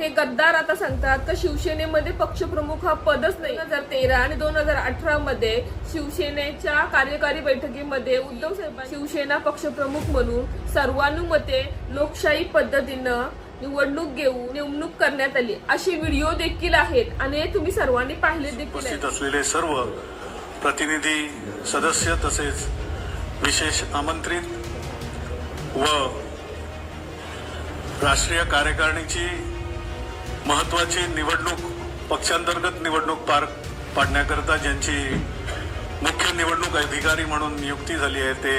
हे गद्दार आता सांगतात का शिवसेनेमध्ये पक्षप्रमुख हा पदच नाही. दोन हजार तेरा आणि दोन हजार अठरा मध्ये शिवसेनेच्या कार्यकारी बैठकीमध्ये उद्धव साहेब शिवसेना पक्षप्रमुख म्हणून सर्वानुमते लोकशाही पद्धतीनं निवडणूक घेऊन नेमणूक करण्यात आली. असे व्हिडिओ देखील आहेत आणि तुम्ही सर्वांनी पाहिले देखील असलेले सर्व प्रतिनिधी सदस्य तसेच विशेष आमंत्रित व राष्ट्रीय कार्यकारिणीची महत्वाची निवडणूक पक्षांतर्गत निवडणूक पार पाडण्याकरता ज्यांची मुख्य निवडणूक अधिकारी म्हणून नियुक्ती झाली आहे ते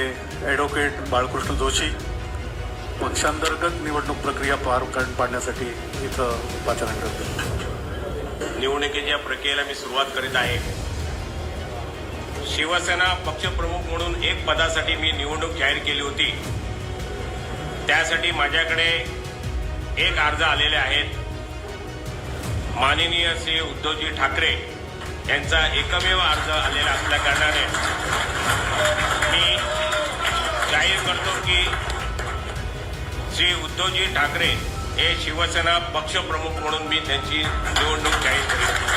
ॲडव्होकेट बाळकृष्ण जोशी. पक्षांतर्गत निवडणूक प्रक्रिया पार पाडण्यासाठी इथं उपाचारण करतो. निवडणुकीच्या प्रक्रियेला मी सुरुवात करीत आहे. शिवसेना पक्षप्रमुख म्हणून एक पदासाठी मी निवडणूक जाहीर केली होती. त्यासाठी माझ्याकडे एक अर्ज आलेले आहेत. माननीय श्री उद्धवजी ठाकरे यांचा एकमेव अर्ज आलेला असल्या कारणाने मी जाहीर करतो की श्री उद्धवजी ठाकरे हे शिवसेना पक्षप्रमुख म्हणून मी त्यांची निवडणूक जाहीर करेन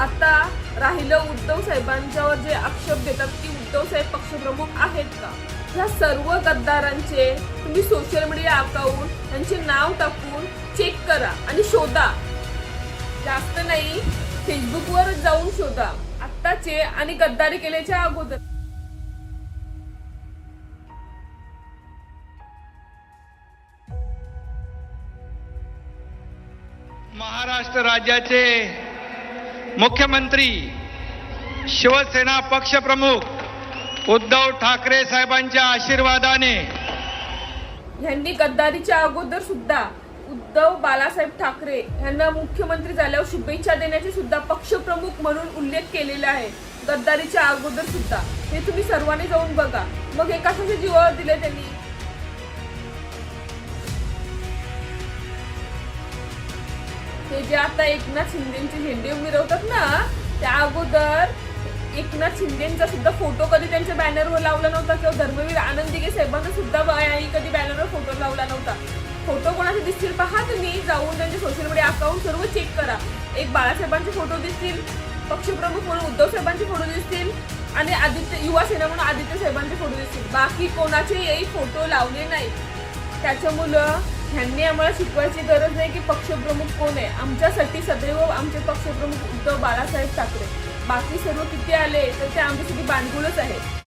आता राहिलं उद्धव साहेबांच्यावर जे आक्षेप देतात की उद्धव साहेब पक्षप्रमुख आहेत का? ह्या सर्व गद्दारांचे तुम्ही सोशल मीडिया अकाउंट त्यांचे नाव टाकून चेक करा आणि शोधा. जास्त नाही फेसबुकवर जाऊन शोधा. आत्ताचे आणि गद्दारी केल्याच्या अगोदर. महाराष्ट्र राज्याचे मुख्यमंत्री शिवसेना पक्षप्रमुख उद्धव ठाकरे साहेबांच्या आशीर्वादाने. ह्यांनी गद्दारीच्या अगोदर सुद्धा उद्धव बालासाहेब ठाकरे यांना मुख्यमंत्री झाल्यावर शुभेच्छा देण्याचे सुद्धा पक्षप्रमुख म्हणून उल्लेख केलेला आहे. गद्दारीच्या अगोदर सुद्धा. हे तुम्ही सर्वांनी जाऊन बघा. मग हे कशाच्या जीवावर दिले त्यांनी. ते जे आता एकनाथ शिंदेचे झेंडे मिरवतात ना त्या अगोदर एकनाथ शिंदेचा सुद्धा फोटो कधी त्यांच्या बॅनरवर लावला नव्हता किंवा धर्मवीर आनंदीगे दिघे साहेबांचा सुद्धा बायाही कधी बॅनरवर फोटो लावला नव्हता. फोटो कोणाचे दिसतील पहा तुम्ही. जाऊन त्यांचे सोशल मीडिया अकाउंट सर्व चेक करा. एक बाळासाहेबांचे फोटो दिसतील पक्षप्रमुख म्हणून उद्धव साहेबांचे फोटो दिसतील आणि आदित्य युवा सेना म्हणून आदित्य साहेबांचे फोटो दिसतील. बाकी कोणाचेही फोटो लावले नाही त्याच्यामुळं ह्यांनी आम्हाला शिकवायची गरज नाही की पक्षप्रमुख कोण आहे. आमच्यासाठी सदैव आमचे पक्षप्रमुख उद्धव बाळासाहेब ठाकरे. बाकी सर्व किती आले तर ते आमच्यासाठी बांधकुळच आहे